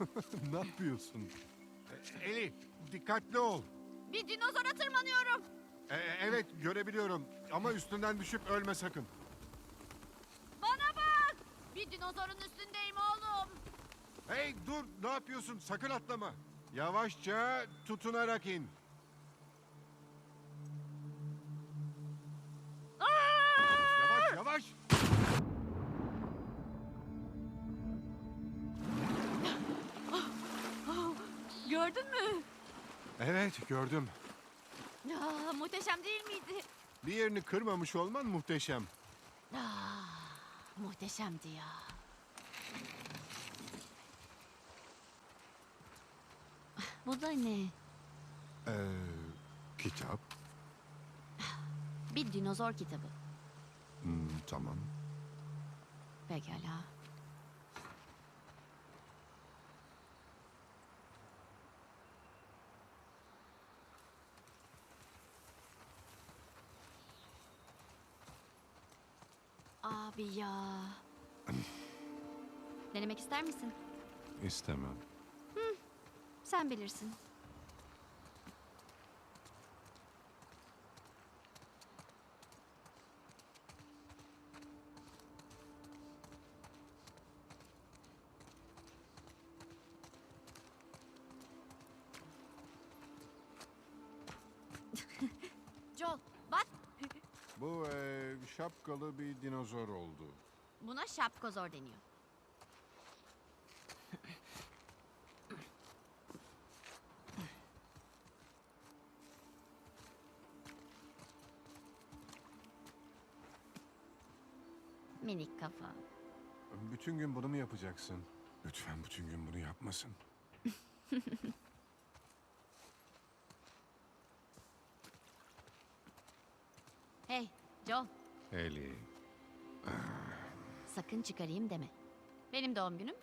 ne yapıyorsun? E, Eli, dikkatli ol. Bir dinozora tırmanıyorum. E, evet, görebiliyorum. Ama üstünden düşüp ölme sakın. Bana bak. Bir dinozorun üstündeyim oğlum. Hey dur, ne yapıyorsun? Sakın atlama. Yavaşça tutunarak in. Gördün mü? Evet, gördüm. Aa, muhteşem değil miydi? Bir yerini kırmamış olman muhteşem. Aa, muhteşemdi ya. Bu da ne? Ee, kitap. Bir dinozor kitabı. Hmm, tamam. Pekala. Abi ya. Denemek ister misin? İstemem. Sen bilirsin. Bu e, şapkalı bir dinozor oldu. Buna şapkozor deniyor. Minik kafa. Bütün gün bunu mu yapacaksın? Lütfen bütün gün bunu yapmasın. Hey, Joel, Eli. sakın çıkarayım deme. Benim doğum günüm,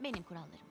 benim kurallarım.